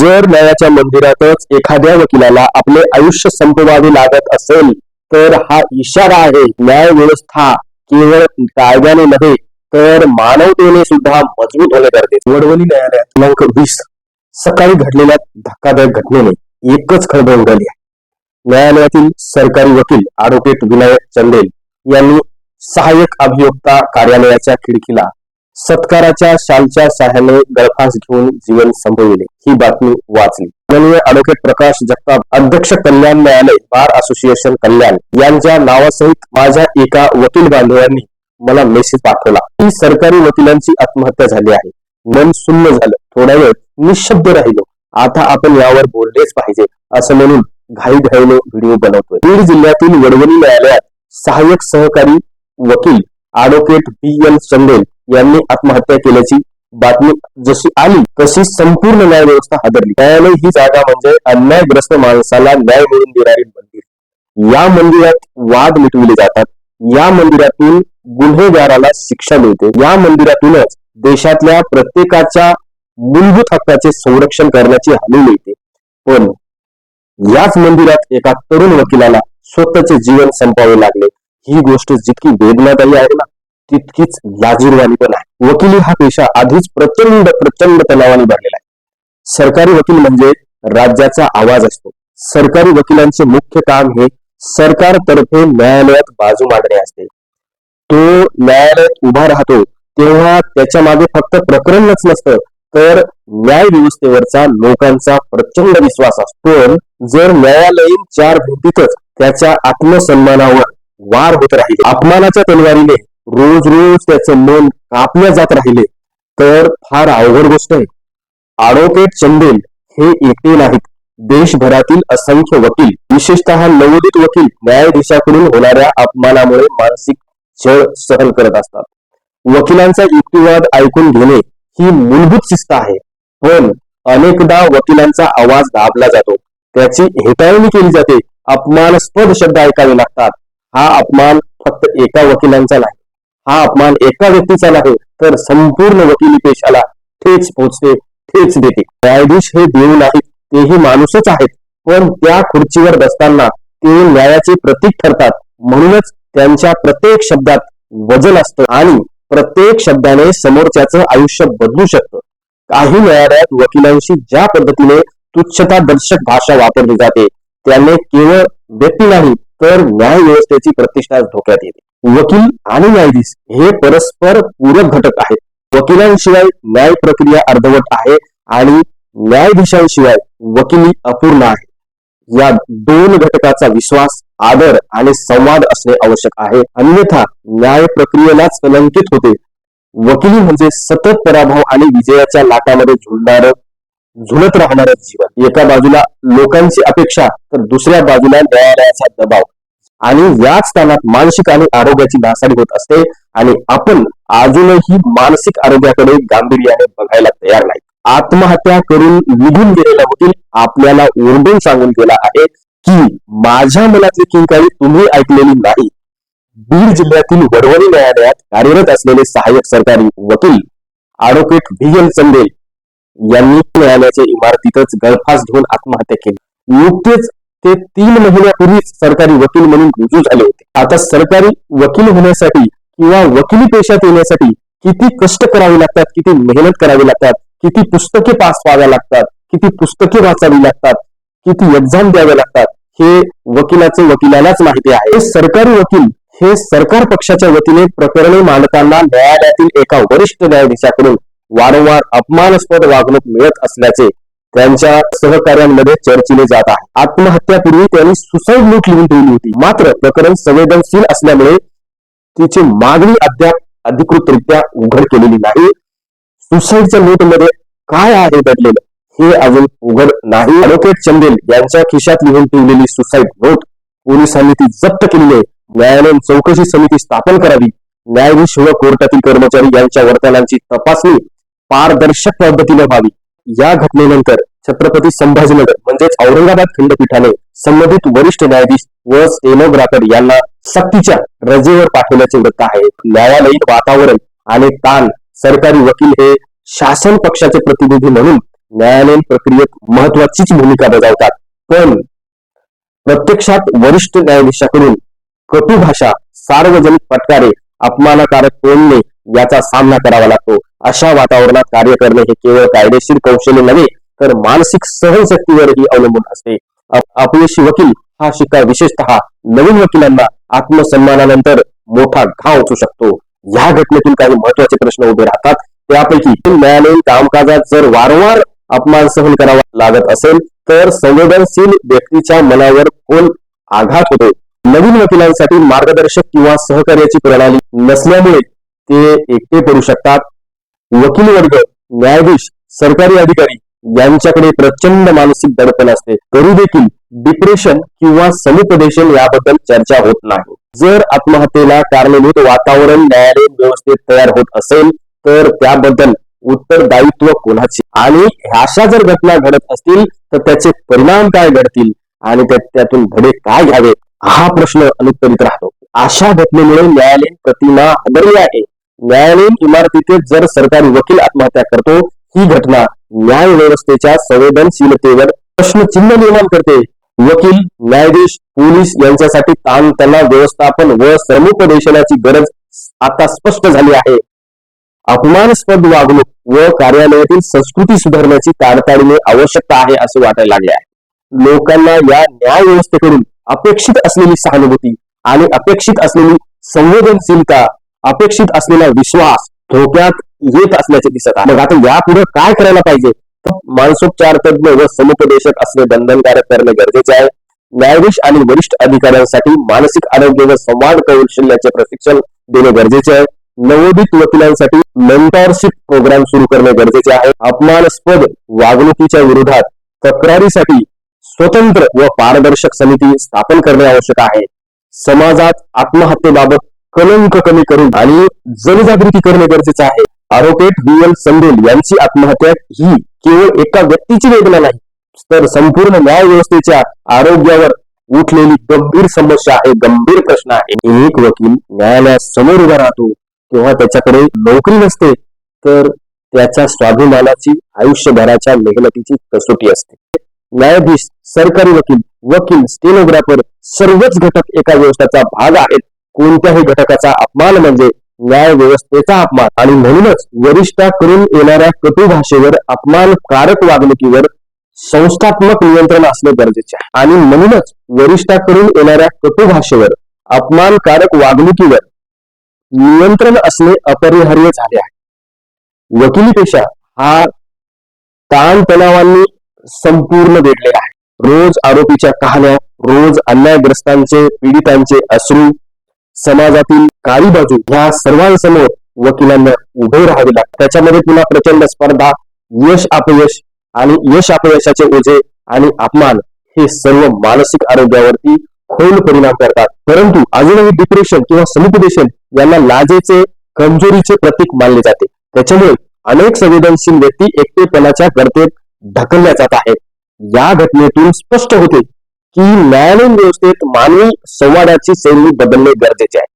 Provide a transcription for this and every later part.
जर न्यायाच्या मंदिरातच एखाद्या वकिलाला आपले आयुष्य संपवावे लागत असेल तर हा इशारा आहे न्याय व्यवस्था केवळ कायद्याने नव्हे तर मानवतेने सुद्धा मजबूत होणे करते वडवणी न्यायालयात दिनांक वीस सकाळी घडलेल्या धक्कादायक घटनेने एकच खळबळ उडाली आहे. न्यायालयातील सरकारी वकील ॲडव्होकेट विनायक चंदेल यांनी सहाय्यक अभियोक्ता कार्यालयाच्या खिडकीला सत्काराच्या शालच्या सहाय्याने गळफास घेऊन जीवन संपविले. ही बातमी वाचली. माननीय अॅडव्होकेट प्रकाश जगताप अध्यक्ष कल्याण न्यायालय बार असोसिएशन कल्याण यांच्या नावासहित माझ्या एका वकील बांधवांनी मला मेसेज पाठवला. की सरकारी वकिलांची आत्महत्या झाली आहे. मन शून्य झालं. थोडा वेळ निशब्द राहिलो. आता आपण यावर बोललेच पाहिजे असं म्हणून घाई घाईने व्हिडिओ बनवतोय. बीड जिल्ह्यातील वडवणी न्यायालयात सहाय्यक सहकारी वकील अॅडव्होकेट बी एन चंदेल यांनी आत्महत्या केल्याची बातमी जशी आली तशी संपूर्ण न्याय व्यवस्था हादरली. न्यायालय ही जागा म्हणजे अन्यायग्रस्त माणसाला न्याय मिळवून देणारे मंदिर. या मंदिरात वाद मिटविले जातात. या मंदिरातून गुन्हेगाराला शिक्षा मिळते. या मंदिरातूनच देशातल्या प्रत्येकाच्या मूलभूत हक्काचे संरक्षण करण्याची हमी मिळते. पण याच मंदिरात एका तरुण वकिलाला स्वतःचे जीवन संपावे लागले. ही गोष्ट जितकी वेदनादायी आहे ना तितकीच लाजीरवाणी पण आहे. वकिली हा पेशा आधीच प्रचंड प्रचंड तणावाने भरलेला आहे. सरकारी वकील म्हणजे राज्याचा आवाज असतो. सरकारी वकिलांचे मुख्य काम हे सरकारतर्फे न्यायालयात बाजू मांडणे असते. तो न्यायालयात उभा राहतो तेव्हा त्याच्यामागे फक्त प्रकरणच नसतं तर न्याय व्यवस्थेवरचा लोकांचा प्रचंड विश्वास असतो. पण जर न्यायालयीन चार भिंतीतच त्याच्या आत्मसन्मानावर वार होत राहील अपमानाच्या तलवारीने रोज रोज त्याचं मन कापल्या जात राहिले तर फार अवघड गोष्ट आहे. ॲडव्होकेट चंदेल हे एकटे नाहीत. देशभरातील असंख्य वकील विशेषतः नवोदित वकील न्यायाधीशाकडून होणाऱ्या अपमानामुळे मानसिक छळ सहन करत असतात. वकिलांचा युक्तिवाद ऐकून घेणे ही मूलभूत शिस्त आहे. पण अनेकदा वकिलांचा आवाज दाबला जातो. त्याची हेटाळणी केली जाते. अपमानास्पद शब्द ऐकावे लागतात. हा अपमान फक्त एका वकिलांचा नाही. हा अपमान एका व्यक्तीचा नाही तर संपूर्ण वकिली पेशाला ठेच पोचते ठेच देते. न्यायाधीश हे देव नाहीत तेही माणूसच आहेत. पण त्या खुर्चीवर बसताना ते न्यायाचे प्रतीक ठरतात. म्हणूनच त्यांच्या प्रत्येक शब्दात वजन असतं आणि प्रत्येक शब्दाने समोरच्याचं आयुष्य बदलू शकतं. काही न्यायालयात वकिलांशी ज्या पद्धतीने तुच्छता दर्शक भाषा वापरली जाते त्याने केवळ व्यक्ती नाही तर न्याय व्यवस्थेची प्रतिष्ठा धोक्यात येते. वकील आणि न्यायाधीश हे परस्पर पूरक घटक आहेत. वकिलांशिवाय न्याय प्रक्रिया अर्धवट आहे आणि न्यायाधीशांशिवाय वकिली अपूर्ण आहे. या दोन घटकाचा विश्वास आदर आणि संवाद असणे आवश्यक आहे. अन्यथा न्याय प्रक्रियेलाच कलंकित होते. वकिली म्हणजे सतत पराभव आणि विजयाच्या लाटामध्ये झुलणार झुलत राहणारं जीवन. एका बाजूला लोकांची अपेक्षा तर दुसऱ्या बाजूला न्यायालयाचा दबाव. आणि याच स्थानात मानसिक आणि आरोग्याची नासाडी होत असते. आणि आपण अजूनही मानसिक आरोग्याकडे गांभीर्याने बघायला तयार नाही आत्महत्या करून निघून गेलेल्या होतील आपल्याला ओरडून सांगून गेला आहे की माझ्या मनातली किंकाळी तुम्ही ऐकलेली नाही. बीड जिल्ह्यातील वडवणी न्यायालयात कार्यरत असलेले सहाय्यक सरकारी वकील ऍडव्होकेट व्ही एल चंदेल यांनी न्यायालयाच्या इमारतीतच गळफास घेऊन आत्महत्या केली. नुकतेच ते तीन महिन्यापूर्वीच सरकारी वकील म्हणून रुजू झाले होते. आता सरकारी वकील होण्यासाठी किंवा वकिली पेशात येण्यासाठी किती कष्ट करावे लागतात किती मेहनत करावी लागतात किती पुस्तके पास व्हाव्या लागतात किती पुस्तके वाचावी लागतात किती एक्झाम द्याव्या लागतात हे वकिलाचे वकिलालाच माहिती आहे. सरकारी वकील हे सरकार पक्षाच्या वतीने प्रकरणे मांडताना न्यायालयातील एका वरिष्ठ न्यायाधीशाकडून वारंवार अपमानास्पद वागणूक मिळत असल्याचे त्यांच्या सहकार्यांमध्ये चर्चिले जात आहे. आत्महत्यापूर्वी त्यांनी सुसाईड नोट लिहून ठेवली होती. मात्र प्रकरण संवेदनशील असल्यामुळे तिची मागणी अद्याप अधिकृतरित्या उघड केलेली नाही. सुसाईडच्या नोटमध्ये काय आहे दडलेलं हे अजून उघड नाही. अलोकेट चंदेल यांच्या खिशात लिहून ठेवलेली सुसाईड नोट पोलिसांनी ती जप्त केलेली आहे. न्यायालयीन चौकशी समिती स्थापन करावी. न्यायाधीश व कोर्टातील कर्मचारी यांच्या वर्तनांची तपासणी पारदर्शक पद्धतीने व्हावी. या घटनेनंतर छत्रपती संभाजीनगर म्हणजेच औरंगाबाद खंडपीठाने संबंधित वरिष्ठ न्यायाधीश व स्टेनोग्राफर यांना सक्तीच्या रजेवर पाठवल्याचे वृत्त आहे. न्यायालयीन वातावरण आणि ताण सरकारी वकील हे शासन पक्षाचे प्रतिनिधी म्हणून न्यायालयीन प्रक्रियेत महत्वाचीच भूमिका बजावतात. पण प्रत्यक्षात वरिष्ठ न्यायाधीशाकडून कटू भाषा सार्वजनिक फटकारे अपमानकारक बोलणे याचा सामना करावा लागतो. अशा वातावरणात कार्य करणे हे केवळ कायदेशीर कौशल्य नव्हे तर मानसिक सहनशक्तीवरही अवलंबून असते. अपयशी वकील हा शिक्का विशेषतः नवीन वकिलांना आत्मसन्मानानंतर मोठा घाव असू शकतो. या घटनेतून काही महत्त्वाचे प्रश्न उभे राहतात. त्यापैकी न्यायालयीन कामकाजात जर वारंवार अपमान सहन करावा लागत असेल तर संवेदनशील व्यक्तीच्या मनावर खोल आघात होतो? नवीन वकिलांसाठी मार्गदर्शक किंवा सहकार्याची प्रणाली नसल्यामुळे ते एकटे पडू शकतात. वकील वर्ग न्यायाधीश सरकारी अधिकारी यांच्याकडे प्रचंड मानसिक दडपण असते. तरी देखील डिप्रेशन किंवा समुपदेशन याबद्दल चर्चा होत नाही. जर आत्महत्येला कारणीभूत वातावरण न्यायालयीन व्यवस्थेत तयार होत असेल तर त्याबद्दल उत्तरदायित्व कोणाचे? आणि अशा जर घटना घडत असतील तर त्याचे परिणाम काय घडतील? आणि त्यातून धडे काय घ्यावेत? हा प्रश्न अनुत्तरित राहतो. अशा घटनेमुळे न्यायालयीन प्रतिमा हादरली आहे. न्यायालयीन इमारतीचे जर सरकारी वकील आत्महत्या करतो ही घटना न्याय व्यवस्थेच्या संवेदनशीलतेवर प्रश्नचिन्ह निर्माण करते. वकील न्यायाधीश पोलीस यांच्यासाठी ताणतणाव व्यवस्थापन व समुपदेशनाची गरज आता स्पष्ट झाली आहे. अपमानास्पद वागणूक व कार्यालयातील संस्कृती सुधारण्याची तातडीने आवश्यकता आहे असे वाटायला लागले आहे. लोकांना या न्याय व्यवस्थेकडून अपेक्षित असलेली सहानुभूती आणि अपेक्षित असलेली संवेदनशीलता अपेक्षित असलेला विश्वास धोक्यात येत असल्याचे दिसत आहे. मग आता यापुढे काय करायला पाहिजे? मानसोपचार तज्ञ व समुपदेशक असणे बंधनकारक करणे गरजेचे आहे. न्यायाधीश आणि वरिष्ठ अधिकाऱ्यांसाठी मानसिक आरोग्य व संवाद कौशल्याचे प्रशिक्षण देणे गरजेचे आहे. नवोदित वकिलांसाठी मेंटॉरशिप प्रोग्राम सुरू करणे गरजेचे आहे. अपमानास्पद वागणुकीच्या विरोधात तक्रारीसाठी स्वतंत्र व पारदर्शक समिती स्थापन करणे आवश्यक आहे. समाजात आत्महत्येबाबत कलंक कमी करून आणि जनजागृती करणे गरजेचे आहे. आरोपेट व्ही. एल. संदेल यांची आत्महत्या ही केवळ एका व्यक्तीची वेदना नाही तर संपूर्ण न्याय व्यवस्थेच्या आरोग्यावर उठलेली गंभीर समस्या आहे गंभीर प्रश्न आहे. एक वकील न्यायालयासमोर उभा राहतो तेव्हा त्याच्याकडे नोकरी नसते तर त्याच्या स्वाभिमानाची आयुष्यभराच्या मेहनतीची कसोटी असते. न्यायाधीश सरकारी वकील वकील स्टेनोग्राफर सर्वच घटक एका व्यवस्थेचा भाग आहेत. कोणत्याही घटकाचा अपमान म्हणजे न्याय व्यवस्थेचा अपमान. आणि म्हणूनच वरिष्ठाकडून येणाऱ्या कटू भाषेवर अपमानकारक वागणुकीवर संस्थात्मक नियंत्रण असणे गरजेचे आहे. आणि म्हणूनच वरिष्ठाकडून येणाऱ्या कटू भाषेवर अपमानकारक वागणुकीवर नियंत्रण असणे अपरिहार्य झाले आहे. वकिलीपेक्षा हा ताणतणावांनी संपूर्ण वेढले आहे. रोज आरोपीच्या कहाण्या रोज अन्यायग्रस्तांचे पीडितांचे अश्रू समाजातील काळी बाजू ह्या सर्वांसमोर वकिलांना उभे राहावे लागते त्याच्यामध्ये पुन्हा प्रचंड स्पर्धा यश अपयश आणि यश अपयशाचे ओझे आणि अपमान हे सर्व मानसिक आरोग्यावरती खोल परिणाम करतात. परंतु अजूनही डिप्रेशन किंवा समुपदेशन यांना लाजेचे कमजोरीचे प्रतीक मानले जाते. त्याच्यामुळे अनेक संवेदनशील व्यक्ती एकटेपणाच्या गर्तेत ढकलल्या जात आहेत. या घटनेतून स्पष्ट होते की न्यायालयीन व्यवस्थेत मानवी संवादाची शैली बदलणे गरजेचे आहे.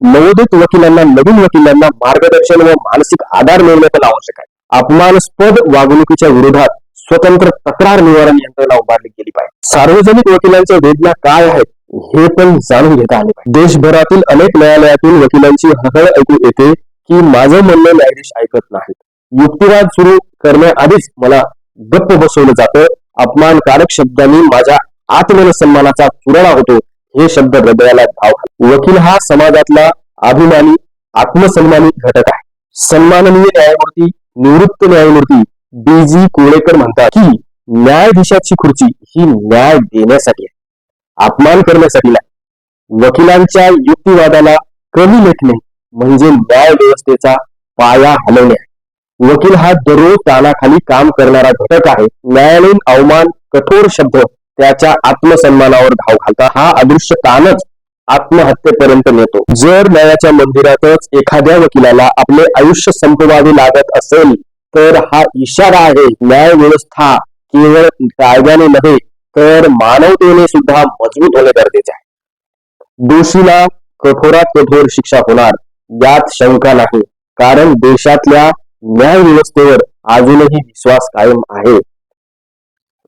नवोदित वकिलांना नवीन वकिलांना मार्गदर्शन व मानसिक आधार मिळणे पण आवश्यक आहे. अपमानास्पद वागणुकीच्या विरोधात स्वतंत्र तक्रार निवारण यंत्रणा उभारली गेली पाहिजे. सार्वजनिक वकिलांच्या वेदना काय आहेत हे पण जाणून घेता आले पाहिजे. देशभरातील अनेक न्यायालयातील वकिलांची हळहळ ऐकू येते की माझं म्हणणं न्यायाधीश ऐकत नाहीत. युक्तिवाद सुरू करण्याआधीच मला गप्प बसवलं जातं. अपमानकारक शब्दांनी माझ्या आत्मसन्मानाचा चुराडा होतो हे शब्द हृदयाला भाव वकील हा समाजातला अभिमानी आत्मसन्मानी घटक आहे. सन्माननीय न्यायमूर्ती निवृत्त न्यायमूर्ती डी जी कोळेकर म्हणतात की न्यायाधीशाची खुर्ची ही न्याय देण्यासाठी आहे. अपमान करण्यासाठी नाही. वकिलांच्या युक्तिवादाला कमी लेखणे म्हणजे न्याय व्यवस्थेचा पाया हलवणे आहे. वकील हा दररोज तानाखाली काम करणारा घटक आहे. न्यायालयीन अवमान कठोर शब्द त्याच्या आत्मसन्मानावर धाव घालता. हा अदृश्य ताणच आत्महत्येपर्यंत नेतो. जर न्यायाच्या मंदिरातच एखाद्या वकिलाला आपले आयुष्य संपवावे लागत असेल तर हा इशारा आहे न्याय व्यवस्था केवळ कायद्याने नव्हे तर मानवतेने सुद्धा मजबूत होणे गरजेचे आहे. दोषीला कठोरात कठोर शिक्षा होणार यात शंका नाही कारण देशातल्या न्याय व्यवस्थेवर अजूनही विश्वास कायम आहे.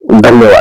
धन्यवाद.